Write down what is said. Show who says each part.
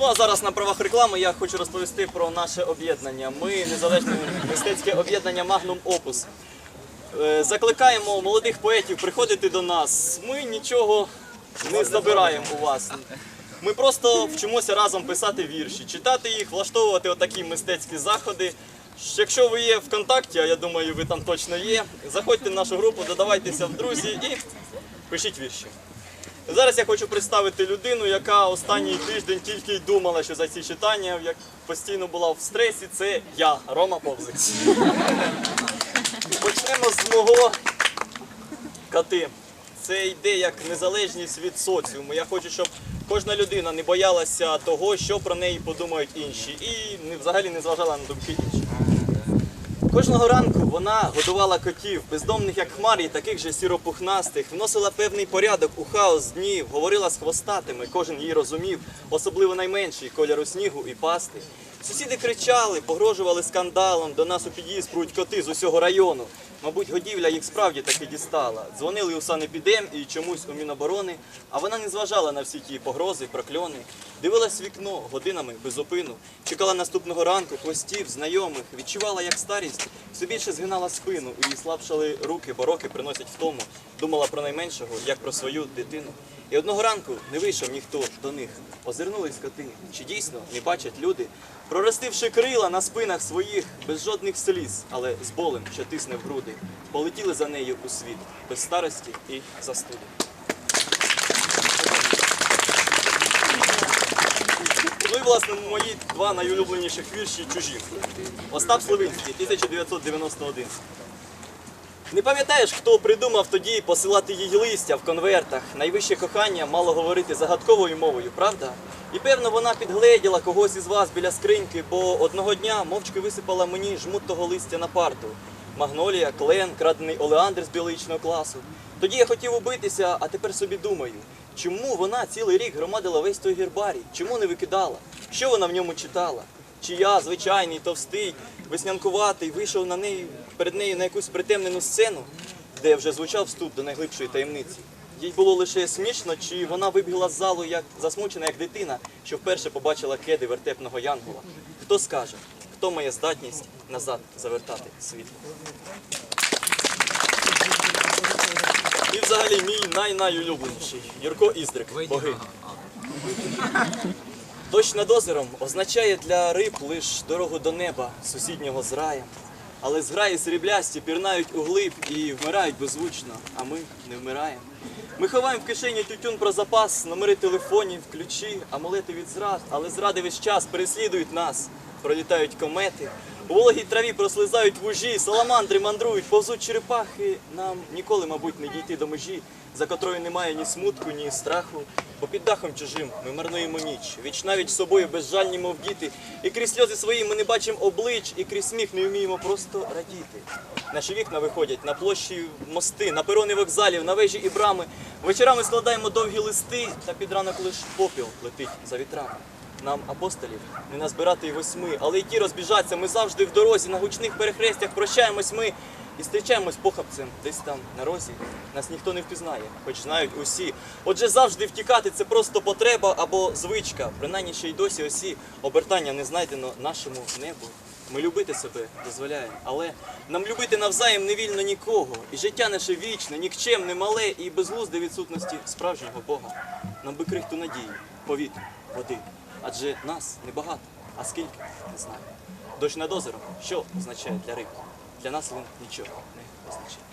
Speaker 1: Ну а зараз на правах реклами я хочу розповісти про наше об'єднання. Ми незалежне мистецьке об'єднання Magnum Opus. Е, Закликаємо молодих поетів приходити до нас. Ми нічого не забираємо у вас. Ми просто вчимося разом писати вірші, читати їх, влаштовувати отакі мистецькі заходи. Якщо ви є в контакті, а я думаю, ви там точно є, заходьте в нашу групу, додавайтеся в друзі і пишіть вірші. Зараз я хочу представити людину, яка останній тиждень тільки й думала, що за ці читання, як постійно була в стресі, це я, Рома Повзик. Почнемо з мого кати. Це йде як незалежність від соціуму. Я хочу, щоб кожна людина не боялася того, що про неї подумають інші, і взагалі не зважала на думки інших. Кожного ранку вона годувала котів, бездомних як хмар і таких же сіропухнастих, вносила певний порядок у хаос днів, говорила з хвостатими, кожен її розумів, особливо найменший кольору снігу і пасти. Сусіди кричали, погрожували скандалом, до нас у під'їзд пруть коти з усього району. Мабуть, годівля їх справді таки дістала. Дзвонили у санепідем і чомусь у Міноборони, а вона не зважала на всі ті погрози, прокльони. Дивилась в вікно годинами без зупину, чекала наступного ранку хвостів, знайомих, відчувала, як старість все більше згинала спину, її слабшали руки, бо роки приносять втому. Думала про найменшого, як про свою дитину. І одного ранку не вийшов ніхто до них. Озирнулись коти. Чи дійсно не бачать люди, проростивши крила на спинах своїх, без жодних сліз, але з болем, що тисне в груди, полетіли за нею у світ, без старості і застуди. Ну і власне мої два найулюбленіших вірші чужі. Остап Сливинський, 1991. Не пам'ятаєш, хто придумав тоді посилати їй листя в конвертах? Найвище кохання мало говорити загадковою мовою, правда? І певно вона підгледіла когось із вас біля скриньки, бо одного дня мовчки висипала мені жмут того листя на парту. Магнолія, клен, крадений олеандр з біологічного класу. Тоді я хотів убитися, а тепер собі думаю, чому вона цілий рік громадила весь той гербарій? Чому не викидала? Що вона в ньому читала? Чи я, звичайний, товстий, веснянкуватий, вийшов на неї перед нею на якусь притемнену сцену, де вже звучав вступ до найглибшої таємниці. Їй було лише смішно, чи вона вибігла з залу як засмучена, як дитина, що вперше побачила кеди вертепного янгола. Хто скаже, хто має здатність назад завертати світло? І взагалі мій най-найулюбленіший Юрко Іздрик, боги. Дощ над озером означає для риб лиш дорогу до неба, сусіднього з раєм. Але зграї сріблясті пірнають у глиб і вмирають беззвучно, а ми не вмираємо. Ми ховаємо в кишені тютюн про запас, номери телефонів, ключі, амулети від зрад, але зради весь час переслідують нас, пролітають комети. У вологій траві прослизають вужі, саламандри мандрують, повзуть черепахи. Нам ніколи, мабуть, не дійти до межі, за котрою немає ні смутку, ні страху. Бо під дахом чужим ми марнуємо ніч, віч навіть собою безжальні, мов діти. І крізь сльози свої ми не бачимо облич, і крізь сміх не вміємо просто радіти. Наші вікна виходять на площі мости, на перони вокзалів, на вежі і брами. Вечорами складаємо довгі листи, та під ранок лиш попіл летить за вітрами. Нам апостолів не назбирати й восьми, але ті розбіжаться. Ми завжди в дорозі, на гучних перехрестях прощаємось ми і зустрічаємось похапцем десь там на розі. Нас ніхто не впізнає, хоч знають усі. Отже, завжди втікати це просто потреба або звичка. Принаймні ще й досі осі обертання не знайдено нашому небу. Ми любити себе дозволяємо, але нам любити навзаєм не вільно нікого. І життя наше вічне, нікчемне, мале і безглузде відсутності справжнього Бога. Нам би крихту надії, повітря, води. Адже нас небагато, а скільки не знаю. Дощ над озером, що означає для риб? Для нас він нічого не означає.